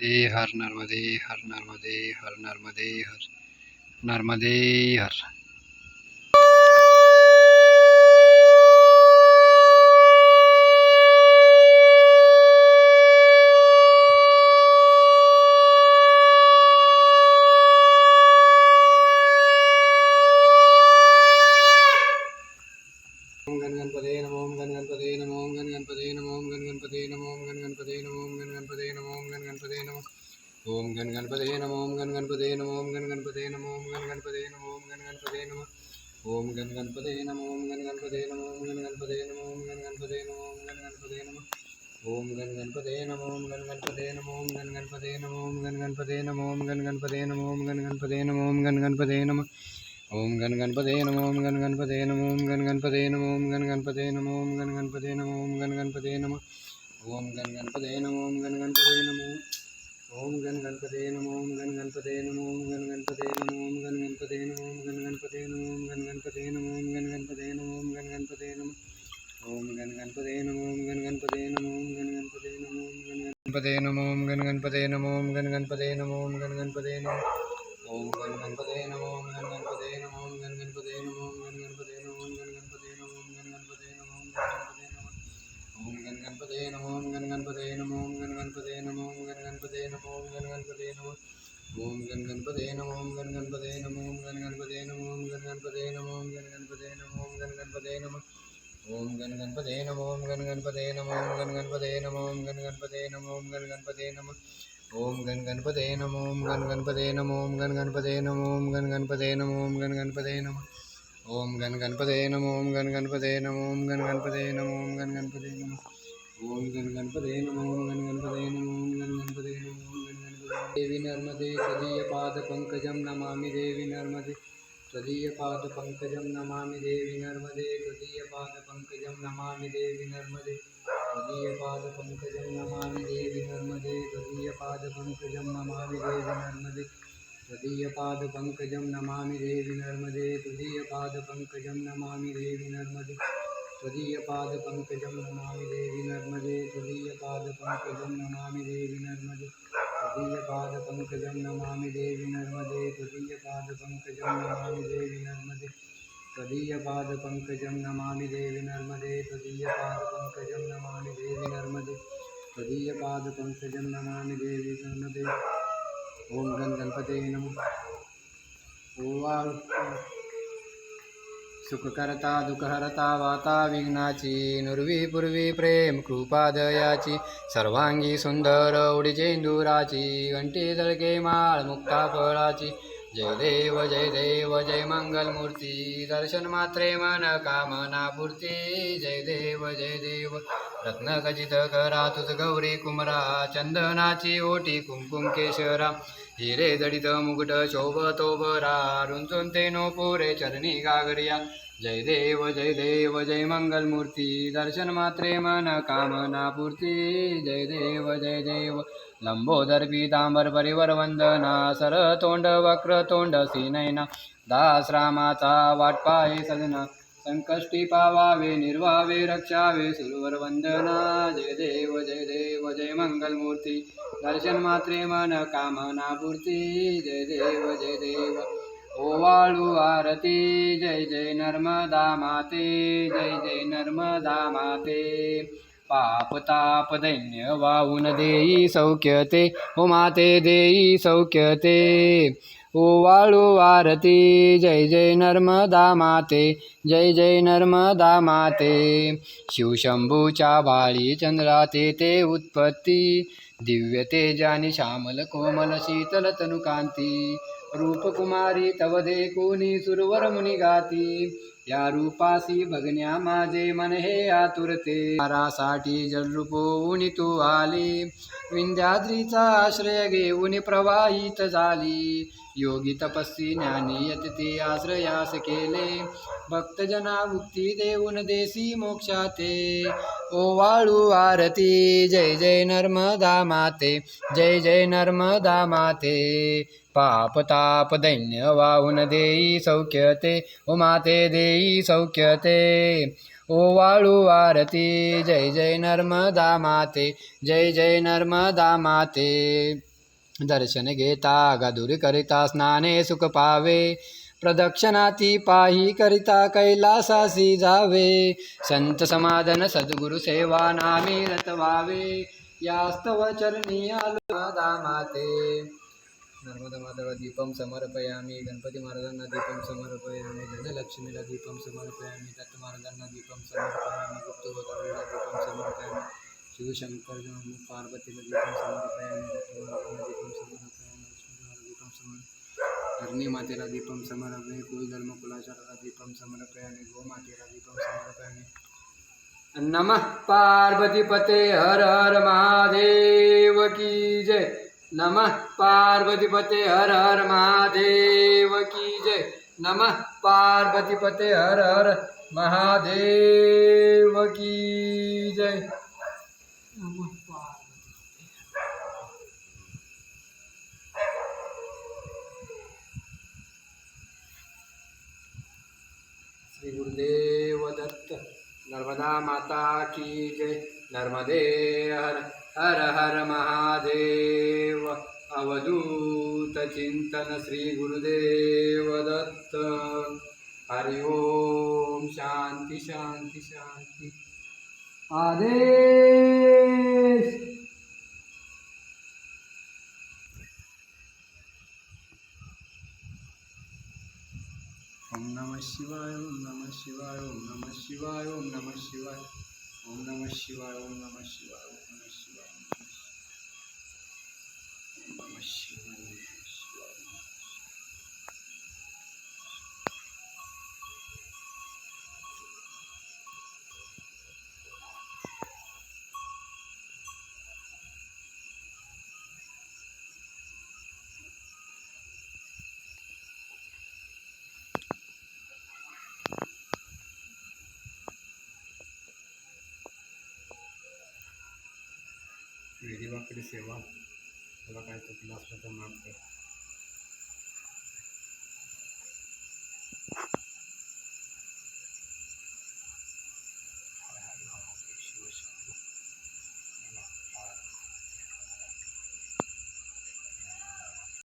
दे हर नर्मदे हर नर्मदे हर नर्मदे हर नर्मदे हर। நமோ கண் கணபதே நமோ கண் கணபதே நமோ ஓம் கண் கணபதே நமோ கண் கணபதே நமோ கண் கணபதே நமோ கண் கணபதே நமோ கண் கணபதே நமோ ஓம் கண் கணபதே நமோ கண் கணபதே நமோ கண் கணபதே நமோ கண் கணபதே நமோ கண் கணபதே நமோ ஓம் கண் கணபதே நமோ கண் கணபதே நமோ கண் கணபதே நமோ கண் கணபதே நமோ கண் கணபதே நமோ கண் கணபதே நமோ கண் கணபதே நமோ ஓம் கண் கணபதே நமோ கண் கணபதே நமோ கண் கணபதே நமோ கண் கணபதே நமோ கண் கணபதே நமோ கண் கணபதே நமோ ఓం గన్ గణపదే నమో ఓం గన్ గణపదే నమో ఓం గన్ గణపదే నమో ఓం గన్ గణపదే నమో ఓం గన్ గణపదే నమో ఓం గన్ గణపదే నమో ఓం గన్ గణపదే నమో ఓం గన్ గణపదే నమో ఓం గన్ గణపదే నమో ఓం గన్ గణపదే నమో ఓం గన్ గణపదే నమో ఓం గణపదే నమో ఓం గణపదే నమో ఓం గణపదే నమో ఓం గణపదే నమో ఓం గణపదే నమో ఓం గణపదే నమో ఓం గన్ గణపదే నమో ഗൺഗൺപതേ നമോ ഗൺഗൺപതേ നമോ ഗൺഗൺപതേ നമോ ഗൺഗൺപതേ നമോ ഓം ഗൺഗൺപതേ നമോ ഗൺഗൺപതേ നമോ ഗൺഗൺപതേ നമോ ഗൺഗൺപതേ നമോ ഗൺഗൺപതേ നമോ ഗൺഗൺപതേ നമോ ഓം ഗൺഗൺപതേ നമോ ഗൺഗൺപതേ നമോ ഗൺഗൺപതേ നമോ ഗൺഗൺപതേ നമോ ഗൺഗൺപതേ നമോ ഓം ഗൺ ഗണപതേ നമോ ഓം ഗൺ ഗണപതേ നമോ ഓം ഗൺ ഗണപതേ നമോ ഓം നമോ ഓം നമോ ഓം ഗൺ നമോ ഓം നമോ ഓം നമോ ഓം നമോ ஓம் கண் கணபதே நம ஓம் கண் கணபதே நம ஓம் கண் கணபதே நம. ஓம் கண் கணபதே தேவி நர்மதே சதீய பாத பங்கஜம் நமாமி தேவி நர்மதே. சதீய பாத பங்கஜம் நமாமி தேவி நர்மதே. சதீய பாத பங்கஜம் நமாமி தேவி நர்மதே. சதீய பாத பங்கஜம் நமாமி தேவி நர்மதே. சதீய பாத பங்கஜம் நமாமி தேவி நர்மதே. तदीय पाद पंकजम नमामि देवी नर्मदे तदीय पाद पंकजम नमामि देवी नर्मदे त्वदीयपादपङ्कजं नमामि देवि नर्मदे त्वदीयपादपङ्कजं नमामि देवि नर्मदे त्वदीयपादपङ्कजं नमामि देवि नर्मदे त्वदीयपादपङ्कजं नमामि देवि नर्मदे त्वदीयपादपङ्कजं नमामि देवि नर्मदे त्वदीयपादपङ्कजं नमामि देवि नर्मदे। त्वदीयपादपङ्कजं नमामि देवि नर्मदे ॐ गङ्गणपते सुखकर्ता दुःखहरता वाता विघ्नाची नुर्वी पूर्वी प्रेम कृपादयाची सर्वांगी सुंदर उडीचेंदुराची घंटी दळके माळ मुक्ता फळाची. जय देव जय देव जय मंगलमूर्ती दर्शन मात्रे मन कामना पूर्ती. जय देव जय देव रत्न खचित करा तुझ गौरी कुमरा चंदनाची ओटी कुमकुम केशरा. हिरे जडित मुकुट शोभ बरा रुंचून ते नो पुरे चरणी गागरिया. जय देव जय देव जय मंगलमूर्ती दर्शन मात्रे मन कामना पूर्ती. जय देव जय देव लंबोदर पीतांबर परिवर वंदना सर तोंड वक्र तोंड सीनैना. दास रामाचा वाट पाय सजना. संकष्टी पावावे निर्वावे रक्षावे सुरवर वंदना. जय देव जय देव जय मंगलमूर्ती. दर्शन मात्रे मन कामना पूर्ती. जय देव जय देव. ओवाळू आरती. जय जय नर्मदा माते. जय जय नर्मदा माते. पाप ताप दैन्य वाहून देई सौख्यते हो माते देई सौख्यते. ओवाळू वारती जय जय नर्मदा माते जय जय नर्मदा माते. शिवशंभूच्या भाळी चंद्राते ते उत्पत्ती दिव्य तेजानी श्यामल कोमल शीतल तनुकांती. रूपकुमारी तव कोणी सुरवर मुनी गाती. या रूपासी बघण्या माझे मन हे आतुरते. साठी उणी तू आले. विंध्याद्रीचा आश्रय घेऊन प्रवाहित झाली. योगी तपस्वी ज्ञानी यती आश्रयास केले. भक्तजना मुक्ती देऊन देसी मोक्षाते. ओवाळू आरती जय जय नर्मदा माते जय जय नर्मदा माते. पाप ताप दैन्य वाहून देई सौख्यते ओ माते देई सौख्यते. ओवाळू आरती. जय जय नर्मदा माते. जय जय नर्मदा माते. दर्शन घेता गदुरी करिता स्नाने सुख पावे. प्रदक्षिणाती पाही करिता कैलासासी जावे. संत समाधान सद्गुरु सेवा नामे रत व्हावे यास्तव चरणी आलो माते. नर्मदा मातेला दीपम समर्पयामी गणपति महाराजांना दीपम समर्पयामी धनलक्ष्मीला दीपम समर्पयामी दत्त महाराजांना दीपम समर्पयामी गुप्त गोदावरीला दीपम समर्पयामी शिवशंकर पार्वतीला दीपम समर्पयामी दत्त महाराजांना दीपम समर्पयामी लक्ष्मीदेवाला दीपम समर्पयामी धरणी मातेला दीपम समर्पयामी कुलधर्म कुलाचाराला दीपम समर्पयामी गोमातेला दीपम समर्पयामी। नमः पार्वतीपते, हर हर महादेव की जय। नमः पार्वतीपते हर हर महादेव की जय। नमः पार्वतीपते हर हर महादेव की जय। श्री गुरुदेव दत्त, नर्मदा माता की जय। नर्मदे हर हर हर महादेव। अवधूत चिंतन श्री गुरुदेव दत्त। हरि ओम शांती शांती शांती। आदेश। ओम नमः शिवाय ओम नमः शिवाय ओम नमः शिवाय ओम नमः शिवाय। ओम नमः शिवाय ओम नमः शिवाय ओम नमः शिवाय वेळी सेवा. तुला काय चुकलं असलं तर माफ कर.